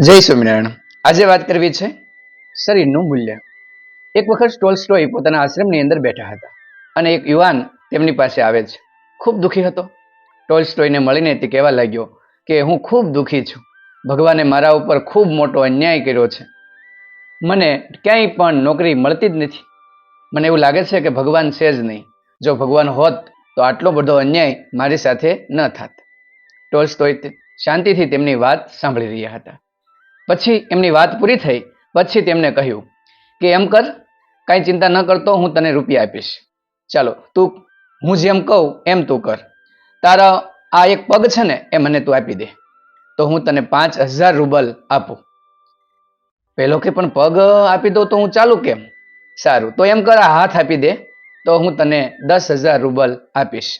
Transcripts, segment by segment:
જય સ્વામિનારાયણ. આજે વાત કરવી છે શરીરનું મૂલ્ય. એક વખત ટોલ્સ્ટોય પોતાના આશ્રમની અંદર બેઠા હતા અને એક યુવાન તેમની પાસે આવે છે. ખૂબ દુઃખી હતો. ટોલ્સ્ટોયને મળીને તે કહેવા લાગ્યો કે હું ખૂબ દુઃખી છું. ભગવાને મારા ઉપર ખૂબ મોટો અન્યાય કર્યો છે. મને ક્યાંય પણ નોકરી મળતી જ નથી. મને એવું લાગે છે કે ભગવાન છે જ નહીં. જો ભગવાન હોત તો આટલો બધો અન્યાય મારી સાથે ન થાત. ટોલ્સ્ટોય સ્ટોય શાંતિથી તેમની વાત સાંભળી રહ્યા હતા. પછી એમની વાત પૂરી થઈ, પછી તેમને કહ્યું કે, એમ કર, કાંઈ ચિંતા ન કરતો હું તને રૂપિયા આપીશ. ચાલો, તું, હું જેમ કહું એમ તું કર. તારા, આ એક પગ છે ને, એ મને તું આપી દે. તો હું તને પાંચ હજાર રૂબલ આપું. પેલો કે પણ પગ આપી દઉં તો હું ચાલુ કેમ? સારું, તો એમ કર, આ હાથ આપી દે, તો હું તને દસ હજાર રૂબલ આપીશ.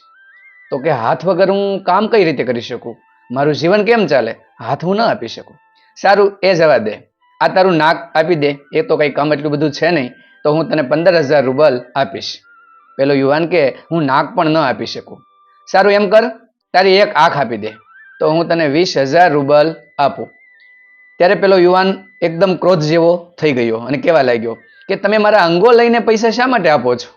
તો કે, હાથ વગર હું કામ કઈ રીતે કરી શકું? મારું જીવન કેમ ચાલે? હાથ હું ન આપી શકું. સારું, એ જવા દે. આ તારું નાક આપી દે. એ તો કંઈ કામ એટલું બધું છે નહીં. તો હું તને પંદર હજાર રૂબલ આપીશ. પેલો યુવાન કે, હું નાક પણ ન આપી શકું. સારું, એમ કર. તારી એક આંખ આપી દે. તો હું તને વીસ હજાર રૂબલ આપું. ત્યારે પેલો યુવાન એકદમ ક્રોધ જેવો થઈ ગયો અને કહેવા લાગ્યો કે, તમે મારા અંગો લઈને પૈસા શા માટે આપો છો?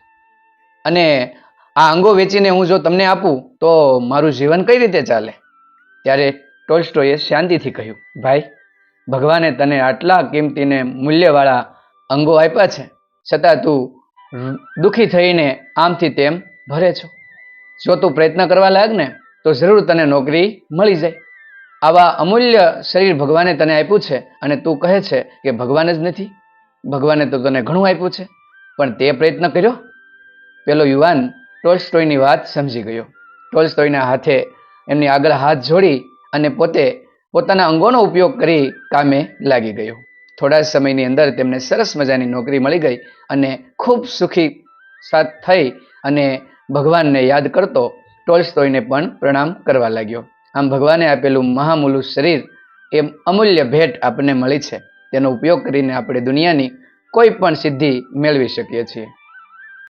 અને આ અંગો વેચીને હું જો તમને આપું, તો મારું જીવન કઈ રીતે ચાલે? ત્યારે ટોલ્સ્ટોએ શાંતિથી કહ્યું, ભાઈ ભગવાને તને આટલા કિંમતીને મૂલ્યવાળા અંગો આપ્યા છે, છતાં તું દુઃખી થઈને આમથી તેમ ભરે છો. જો તું પ્રયત્ન કરવા લાગ ને, તો જરૂર તને નોકરી મળી જાય. આવા અમૂલ્ય શરીર ભગવાને તને આપ્યું છે અને તું કહે છે કે ભગવાન જ નથી. ભગવાને તો તને ઘણું આપ્યું છે, પણ તે પ્રયત્ન કર્યો? પેલો યુવાન ટોલ્સ્ટોયની વાત સમજી ગયો. ટોલ્સ્ટોયના હાથે એમની આગળ હાથ જોડી અને પોતે પોતાના અંગોનો ઉપયોગ કરી કામે લાગી ગયો. થોડા સમયની અંદર તેમને સરસ મજાની નોકરી મળી ગઈ અને ખૂબ સુખી સાથ થઈ અને ભગવાનને યાદ કરતો ટોલ્સ્ટોયને પણ પ્રણામ કરવા લાગ્યો. આમ ભગવાને આપેલું મહામૂલું શરીર એ અમૂલ્ય ભેટ આપણને મળી છે. તેનો ઉપયોગ કરીને આપણે દુનિયાની કોઈ પણ સિદ્ધિ મેળવી શકીએ છીએ.